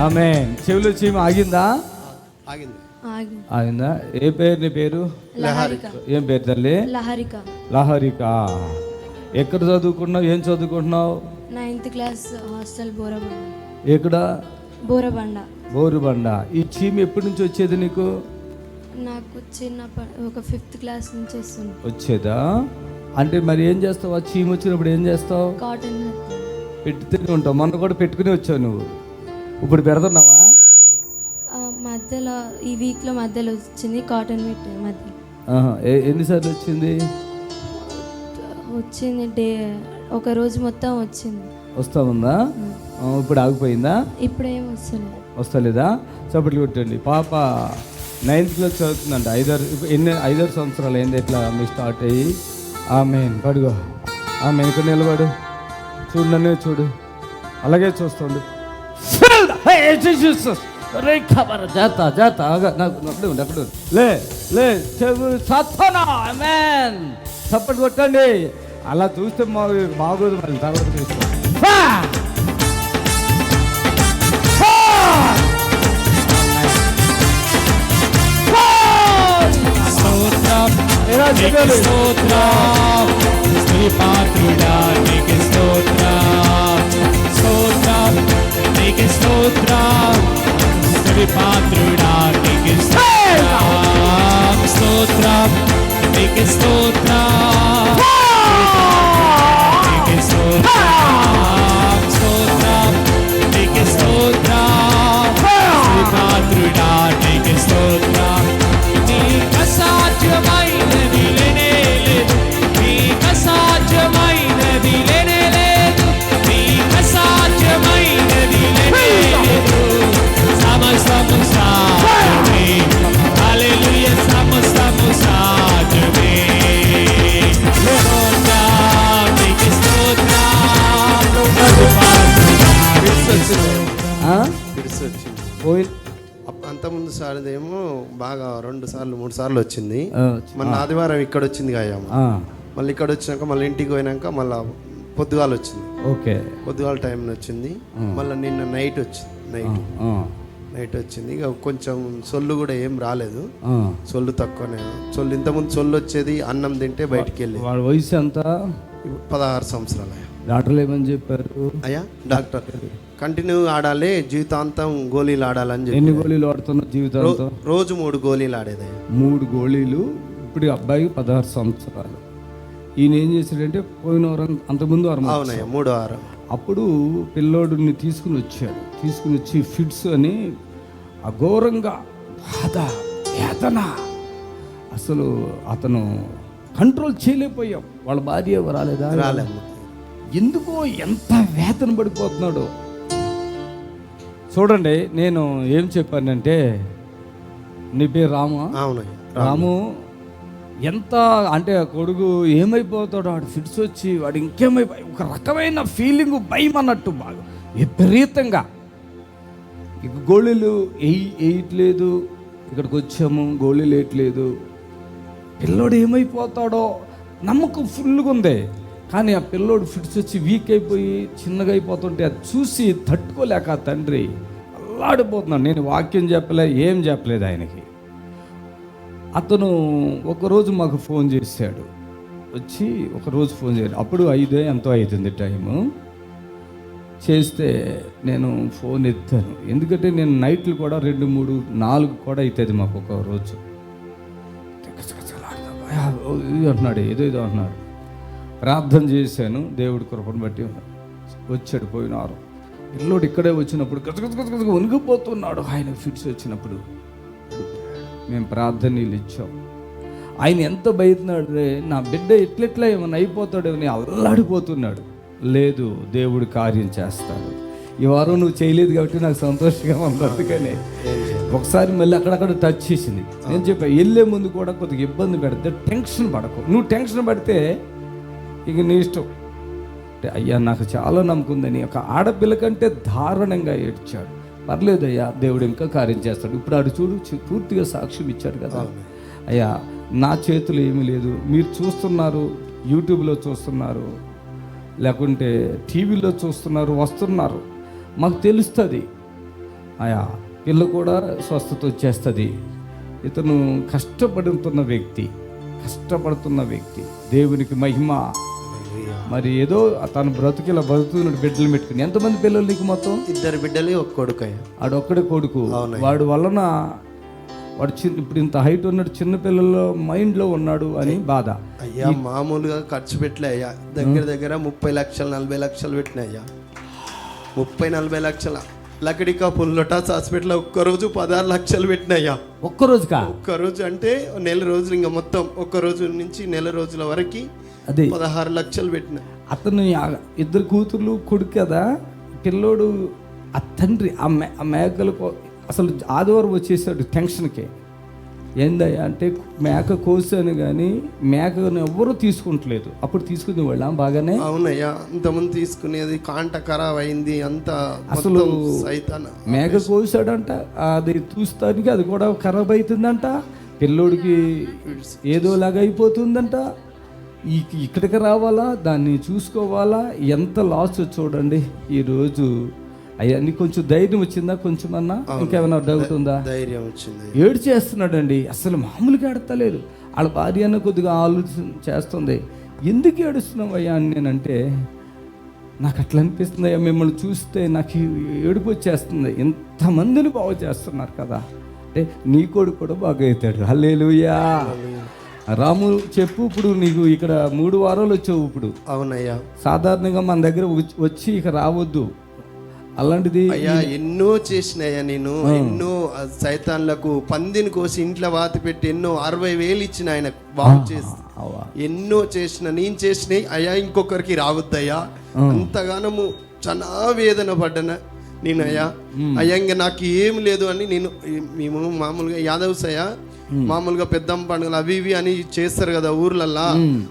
ఆమె చెవులు చీమ ఆగిందా? ఆగింది. ఆగి ఆగిందా? ఏ పేరు నీ పేరు? లహరిక. ఏం పేరు తల్లి? లహరిక. లహరిక. ఎక్కడ చదువుకుంటున్నావు ఏం చదువుకుంటున్నావు? Ninth class hostel Borabanda. ఎక్కడ? బోరబండ. బోరుబండ. ఈ చీమ ఎప్పటి నుంచి వచ్చేది నీకు? నాకు చిన్నప్పటి ఒక ఫిఫ్త్ క్లాస్ నుంచి వస్తుంది. వచ్చేదా? అంటే మరి ఏం చేస్తావు? ఆ చీమ వచ్చినప్పుడు ఏం చేస్తావు? కాటన్. పెట్టుతూనే ఉంటావు. మొన్న కూడా పెట్టుకుని వచ్చావు నువ్వు. ఇప్పుడు పెడుతున్నావా? మధ్యలో ఈ వీక్లో మధ్యలో వచ్చింది కాటన్ పెట్టి మధ్య. ఎన్నిసార్లు వచ్చింది? వచ్చింది డే ఒక రోజు మొత్తం వచ్చింది. వస్తా ఉందా? ఇప్పుడు ఆగిపోయిందా? ఇప్పుడేం వస్తలేదు. వస్తలేదా? చప్పట్లు కొట్టండి. పాప నైన్త్ క్లాస్ చదువుతుందంట. ఐదారు ఎన్ని ఐదారు సంవత్సరాలు అయింది ఎట్లా మీ స్టార్ట్ అయ్యి? ఆమె పడుగో ఆమె ఇక్కడ నిలబడు. చూడు నన్ను చూడు. అలాగే చూస్తుండు. జాత జాత నాకు. లే చెవు చప్పట్లు కొట్టండి. అలా చూస్తే మా బాగోదు మళ్ళీ తర్వాత చూస్తాం. స్తోత్రం. పాత్రుడా స్తోత్రం. నీకు స్తోత్రం స్తుతి పాత్రుడా నీకు స్తోత్రం స్తోత్రం నీకు స్తోత్రం నీకు స్తోత్రం అప్- అంతకుముందు సార్ది ఏమో బాగా రెండు సార్లు మూడు సార్లు వచ్చింది. ఆ, మొన్న ఆదివారం ఇక్కడ వచ్చింది కాయమ్మ మళ్ళీ ఇక్కడ వచ్చినాక మళ్ళీ ఇంటికి పోయినాక మళ్ళీ పొద్దుగాలు వచ్చింది. ఓకే. పొద్దుగాల టైంలో వచ్చింది. మళ్ళీ నిన్న నైట్ వచ్చింది నైట్ నైట్ వచ్చింది. ఇక కొంచెం సొల్లు కూడా ఏం రాలేదు. సొల్లు తక్కువనే. సొల్లు ఇంతకుముందు సొల్లు వచ్చేది అన్నం తింటే బయటికి వెళ్ళి వాడి వయసు ఎంత? పదహారు సంవత్సరాలు అయ్యా. డాక్టర్లు ఏమని చెప్పారు? అయ్యా డాక్టర్ కంటిన్యూ ఆడాలి జీవితాంతం గోళీలు ఆడాలని చెప్పి. ఎన్ని గోళీలు వాడుతున్నావు జీవితాంతో? రోజు మూడు గోళీలు ఆడేదయ్యా మూడు గోళీలు. ఇప్పుడు ఈ అబ్బాయికి పదహారు సంవత్సరాలు. ఈయన ఏం చేశాడంటే పోయిన వారం అంతకుముందు వారం అవునయ్యా మూడో వారం. అప్పుడు పిల్లోడిని తీసుకుని వచ్చాడు. తీసుకుని వచ్చి ఫిట్స్ అని అఘోరంగా బాధ వేదన. అసలు అతను కంట్రోల్ చేయలేకపోయాం. వాళ్ళ భార్య ఎవరు రాలేదా? రాలేమ్మ ఎందుకో ఎంత వేతన పడిపోతున్నాడో. చూడండి నేను ఏం చెప్పానంటే నీ పేరు రామా. అవునయ్యా రాము ఎంత అంటే ఆ కొడుకు ఏమైపోతాడో వాడు ఫిట్స్ వచ్చి వాడు ఇంకేమైపోయి ఒక రకమైన ఫీలింగ్ భయం అన్నట్టు బాగా విపరీతంగా. ఇక గోళీలు వేయి వేయట్లేదు ఇక్కడికి వచ్చాము గోళీలు వేయట్లేదు పిల్లోడు ఏమైపోతాడో నమ్మకం ఫుల్గా ఉంది. కానీ ఆ పిల్లోడు ఫిట్స్ వచ్చి వీక్ అయిపోయి చిన్నగా అయిపోతుంటే అది చూసి తట్టుకోలేక ఆ తండ్రి అల్లాడిపోతున్నాడు. నేను వాక్యం చెప్పలే ఏం చెప్పలేదు ఆయనకి. అతను ఒకరోజు మాకు ఫోన్ చేశాడు. వచ్చి ఒకరోజు ఫోన్ చేయాలి అప్పుడు ఐదే ఎంతో అవుతుంది టైము. చేస్తే నేను ఫోన్ ఎత్తాను. ఎందుకంటే నేను నైట్లు కూడా రెండు మూడు నాలుగు కూడా అవుతుంది మాకు ఒక రోజు. "ఆ, ఇది అంటున్నాడు ఏదో ఏదో అంటున్నాడు ప్రార్థన చేశాను దేవుడి కృపను బట్టి వచ్చాడు పోయినారు. ఇల్లుడు ఇక్కడే వచ్చినప్పుడు గజగజ గజగజ వణిగిపోతున్నాడు ఆయన ఫిట్స్ వచ్చినప్పుడు మేము ప్రార్థన నీళ్ళు ఇచ్చాం. ఆయన ఎంత భయతున్నాడు రే నా బిడ్డ ఎట్లెట్లా ఏమైనా అయిపోతాడు అని అల్లాడిపోతున్నాడు. లేదు దేవుడు కార్యం చేస్తాడు. ఈ వారం నువ్వు చేయలేదు కాబట్టి నాకు సంతోషంగా ఉంది అందుకనే. ఒకసారి మళ్ళీ అక్కడక్కడ టచ్ చేసింది. నేను చెప్పా వెళ్ళే ముందు కూడా కొద్దిగా ఇబ్బంది పెడితే టెన్షన్ పడకు. నువ్వు టెన్షన్ పడితే ఇక నీ ఇష్టం. అంటే అయ్యా నాకు చాలా నమ్మకం ఉందని ఒక ఆడపిల్ల కంటే దారుణంగా ఏడ్చాడు. పర్లేదయ్యా దేవుడు ఇంకా కార్యం చేస్తాడు. ఇప్పుడు ఆడు చూడు పూర్తిగా సాక్ష్యం ఇచ్చాడు కదా. అయ్యా నా చేతులు ఏమీ లేదు. మీరు చూస్తున్నారు యూట్యూబ్లో చూస్తున్నారు లేకుంటే టీవీలో చూస్తున్నారు వస్తున్నారు. మాకు తెలుస్తుంది. ఆయా పిల్ల కూడా స్వస్థత వచ్చేస్తుంది. ఇతను కష్టపడుతున్న వ్యక్తి కష్టపడుతున్న వ్యక్తి. దేవునికి మహిమ. మరి ఏదో తన బ్రతుకిలా బతుకుతున్నాడు బిడ్డలు పెట్టుకుని. ఎంతమంది పిల్లలు నీకు మొత్తం? ఇద్దరు బిడ్డలు ఒక కొడుకయ్య ఆడొక్కడే కొడుకు. వాడు వలన వాడు చిన్న ఇప్పుడు ఇంత హైట్ ఉన్నాడు చిన్న పిల్లల మైండ్లో ఉన్నాడు అని బాధ. అయ్యా మామూలుగా ఖర్చు పెట్టలే అయ్యా. దగ్గర దగ్గర ముప్పై లక్షలు నలభై లక్షలు పెట్టిన అయ్యా. ముప్పై నలభై లక్షల. లకడికా పుల్లటాస్ హాస్పిటల్ ఒక్కరోజు పదహారు లక్షలు పెట్టిన అయ్యా. ఒక్కరోజుకా? ఒక్కరోజు అంటే నెల రోజులు ఇంకా మొత్తం ఒక్క రోజు నుంచి నెల రోజుల వరకు అదే పదహారు లక్షలు పెట్టిన. అతను ఇద్దరు కూతుర్లు కొడుకు కదా పిల్లోడు ఆ తండ్రి ఆ మే ఆ మేకలకు అసలు ఆదివారం వచ్చేసాడు టెన్షన్కి. ఏందయ్యా అంటే మేక కోసాను కానీ మేకను ఎవ్వరూ తీసుకుంటలేదు. అప్పుడు తీసుకునే వాళ్ళ బాగానే? అవునయ్యా అంతమంది తీసుకునేది కాంట ఖరాబ్ అయింది అంత అసలు మేక కోసాడంట అది చూస్తానికి అది కూడా ఖరాబ్ అవుతుందంట పిల్లోడికి ఏదోలాగా అయిపోతుందంట. ఇక్కడికి రావాలా? దాన్ని చూసుకోవాలా? ఎంత లాస్ చూడండి. ఈరోజు అవన్నీ కొంచెం ధైర్యం వచ్చిందా? కొంచెం అన్నా? ఇంకేమైనా డౌట్ ఉందా? ధైర్యం వచ్చింది. ఏడు చేస్తున్నాడండి అసలు మామూలుగా ఏడతలేదు వాళ్ళ భార్య అన్న కొద్దిగా ఆలోచన చేస్తుంది. ఎందుకు ఏడుస్తున్నావు అయ్యా అని నేనంటే నాకు అట్లా అనిపిస్తుంది అయ్యా మిమ్మల్ని చూస్తే నాకు ఏడుపు వచ్చేస్తుంది. ఎంతమందిని బాగు చేస్తున్నారు కదా. అంటే నీ కొడుకు కూడా బాగా అవుతాడు. హల్లేలుయా. రాము చెప్పు ఇప్పుడు నీకు ఇక్కడ మూడు వారాలు వచ్చావు ఇప్పుడు. అవునయ్యా. సాధారణంగా మన దగ్గర వచ్చి- ఇక రావద్దు. అలాంటిది అయ్యా ఎన్నో చేసినాయ్యా నేను ఎన్నో సైతాన్లకు పందిని కోసి ఇంట్లో వాత పెట్టి ఎన్నో అరవై వేలు ఇచ్చిన ఆయన బాగు చేసి. ఎన్నో చేసిన నేను చేసినవి అయ్యా ఇంకొకరికి రావద్దయ్యా. అంతగానము చాలా వేదన పడ్డన నేను అయ్యా అయ్యా ఇంకా నాకు ఏం లేదు అని నేను మేము మామూలుగా యాదవ్స్ అయ్యా మామూలుగా పెద్దమ్మ పండుగలు అవి ఇవి అని చేస్తారు కదా ఊర్లల్లా.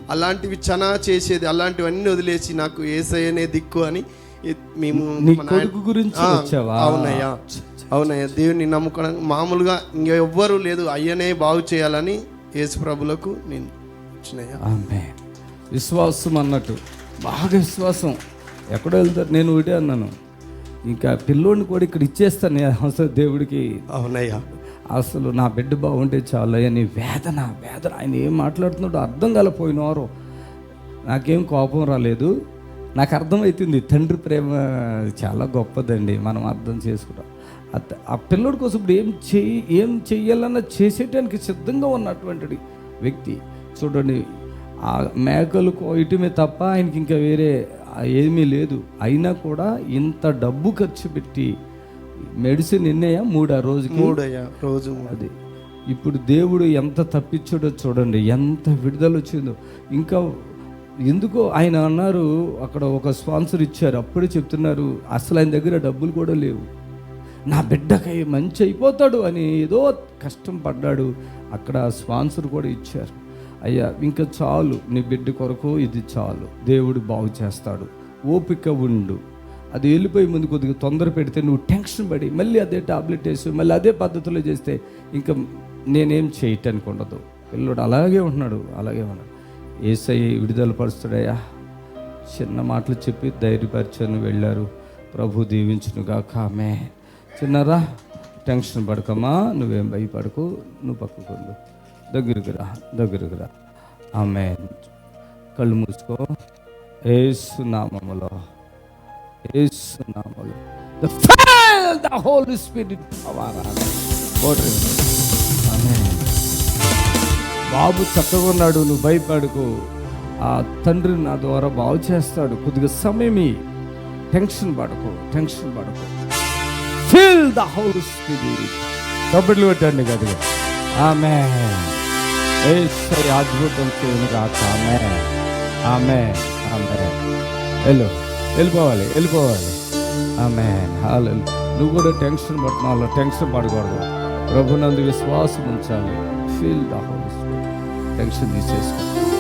అలాంటివి చాలా చేసేది అలాంటివన్నీ వదిలేసి నాకు ఏసయ్యనే దిక్కు అని మేము గురించి అవునయ్యా. అవునయ్యా దేవుని నమ్ముకోవడం మామూలుగా ఇంకా ఎవ్వరు లేదు అయ్యనే బాగు చేయాలని యేసు ప్రభులకు నేను వచ్చినయ్యా విశ్వాసం అన్నట్టు బాగా విశ్వాసం. ఎక్కడో వెళ్తారు నేను ఒకటే అన్నాను. ఇంకా పిల్లోడిని కూడా ఇక్కడ ఇచ్చేస్తాను అసలు దేవుడికి. అవునయ్యా. అసలు నా బిడ్డ బాగుంటే చాలు అని వేదన వేదన. ఆయన ఏం మాట్లాడుతున్నాడో అర్థం కాలిపోయినారు నాకేం కోపం రాలేదు. నాకు అర్థమవుతుంది తండ్రి ప్రేమ చాలా గొప్పదండి మనం అర్థం చేసుకుంటాం. ఆ పిల్లడి ఆ కోసం ఇప్పుడు ఏం చెయ్యి ఏం చెయ్యాలన్నా చేసేటానికి సిద్ధంగా ఉన్నటువంటి వ్యక్తి. చూడండి ఆ మేకలు కోయటమే తప్ప ఆయనకి ఇంకా వేరే ఏమీ లేదు. అయినా కూడా ఇంత డబ్బు ఖర్చు పెట్టి మెడిసిన్ ఎన్నయ్యా? మూడా రోజుకి? మూడయ్యా రోజు. అది. ఇప్పుడు దేవుడు ఎంత తప్పించాడో చూడండి ఎంత విడుదల వచ్చిందో ఇంకా ఎందుకో ఆయన అన్నారు అక్కడ ఒక స్పాన్సర్ ఇచ్చారు అప్పుడే చెప్తున్నారు అసలు ఆయన దగ్గర డబ్బులు కూడా లేవు. నా బిడ్డకై మంచి అయిపోతాడు అని ఏదో కష్టం పడ్డాడు అక్కడ స్పాన్సర్ కూడా ఇచ్చారు. అయ్యా ఇంకా చాలు నీ బిడ్డ కొరకు ఇది చాలు దేవుడు బాగు చేస్తాడు. ఓపిక ఉండు. అది వెళ్ళిపోయి ముందు కొద్దిగా తొందర పెడితే నువ్వు టెన్షన్ పడి మళ్ళీ అదే టాబ్లెట్ వేసి మళ్ళీ అదే పద్ధతిలో చేస్తే ఇంకా నేనేం చేయటానికి ఉండదు. పిల్లడు అలాగే ఉంటున్నాడు అలాగే ఉన్నాడు. ఏసై విడుదల పరుస్తాడయ్యా చిన్న మాటలు చెప్పి ధైర్యపరచని వెళ్ళారు. ప్రభు దీవించునుగా ఆమె చిన్నరా టెన్షన్ పడకమ్మా నువ్వేం భయపడకు నువ్వు పక్కకు వెళ్ళు. దగ్గరికి రా దగ్గరికి రా. ఆమె కళ్ళు మూసుకో. ఏసు నామములో. Yesu the fill the Holy Spirit power బాబు చక్కగా ఉన్నాడు నువ్వు భయపడుకో. ఆ తండ్రి నా ద్వారా బాగు చేస్తాడు. కొద్దిగా సమయం టెన్షన్ పడకు టెన్షన్ పడకు. ఫీల్ ద హోల్ స్పిరిట్ కబడ్లు పెట్టండి కదా ఆమె అద్భుతం చేయను కాక ఆమె ఆమె ఆమె హలో వెళ్ళిపోవాలి వెళ్ళిపోవాలి. ఆమె హాలు నువ్వు కూడా టెన్షన్ పడుతున్నావు టెన్షన్ పడకూడదు. ప్రభునందు విశ్వాసం ఉంచాలి. Feel the whole tension తీసేసుకో.